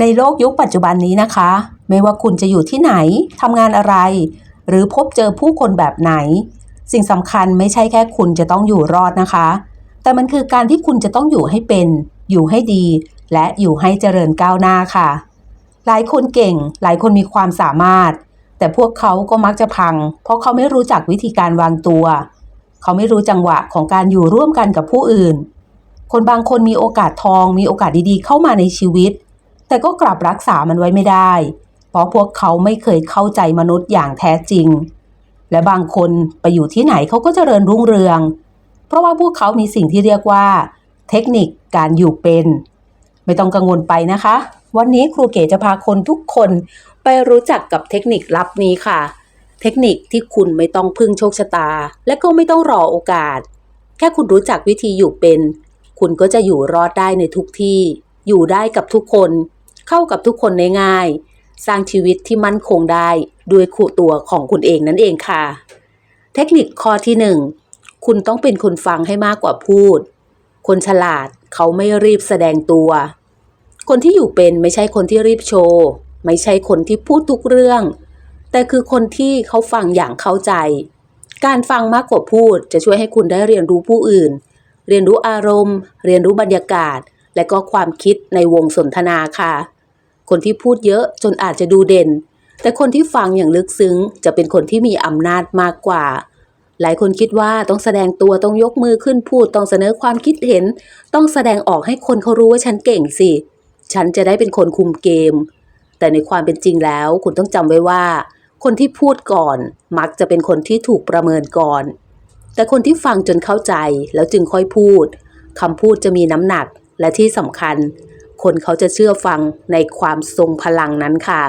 ในโลกยุคปัจจุบันนี้นะคะ ไม่ว่าคุณจะอยู่ที่ไหนทำงานอะไร หรือพบเจอผู้คนแบบไหน สิ่งสำคัญไม่ใช่แค่คุณจะต้องอยู่รอดนะคะ แต่มันคือการที่คุณจะต้องอยู่ให้เป็น อยู่ให้ดี และอยู่ให้เจริญก้าวหน้าค่ะ หลายคนเก่ง หลายคนมีความสามารถ แต่พวกเขาก็มักจะพัง เพราะเขาไม่รู้จักวิธีการวางตัว เขาไม่รู้จังหวะของการอยู่ร่วมกันกับผู้อื่น คนบางคนมีโอกาสทอง มีโอกาสดีๆ เข้ามาในชีวิต แต่ก็กลับรักษามันไว้ไม่ได้ เพราะพวกเขาไม่เคยเข้าใจมนุษย์อย่างแท้จริง และบางคนไปอยู่ที่ไหนเขาก็เจริญรุ่งเรือง เพราะว่าพวกเขามีสิ่งที่เรียกว่า เทคนิคการอยู่เป็น ไม่ต้องกังวลไปนะคะ วันนี้ครูเก๋จะพาคนทุกคนไปรู้จักกับเทคนิคลับนี้ค่ะ เทคนิคที่คุณไม่ต้องพึ่งโชคชะตา และก็ไม่ต้องรอโอกาส แค่คุณรู้จักวิธีอยู่เป็น คุณก็จะอยู่รอดได้ในทุกที่ อยู่ได้กับทุกคน เข้ากับทุกคนได้ง่าย สร้างชีวิตที่มั่นคงได้ด้วยขู่ตัวของคุณเองนั่นเองค่ะ เทคนิคข้อที่หนึ่งคุณต้องเป็นคนฟังให้มากกว่าพูด คนฉลาดเขาไม่รีบแสดงตัว คนที่อยู่เป็นไม่ใช่คนที่รีบโชว์ ไม่ใช่คนที่พูดทุกเรื่อง แต่คือคนที่เขาฟังอย่างเข้าใจ การฟังมากกว่าพูดจะช่วยให้คุณได้เรียนรู้ผู้อื่น เรียนรู้อารมณ์ เรียนรู้บรรยากาศ และก็ความคิดในวงสนทนาค่ะ คนที่พูดเยอะจนอาจจะดูเด่น แต่คนที่ฟังอย่างลึกซึ้ง จะเป็นคนที่มีอำนาจมากกว่า หลายคนคิดว่าต้องแสดงตัวต้องยกมือขึ้นพูดต้องเสนอความคิดเห็น ต้องแสดงออกให้คนเขารู้ว่าฉันเก่งสิ ฉันจะได้เป็นคนคุมเกม แต่ในความเป็นจริงแล้ว คุณต้องจำไว้ว่า คนที่พูดก่อน มักจะเป็นคนที่ถูกประเมินก่อน แต่คนที่ฟังจนเข้าใจแล้วจึงค่อยพูดคำพูดจะมีน้ำหนักและที่สำคัญ คนเขาจะเชื่อฟังในความทรงพลังนั้นค่ะ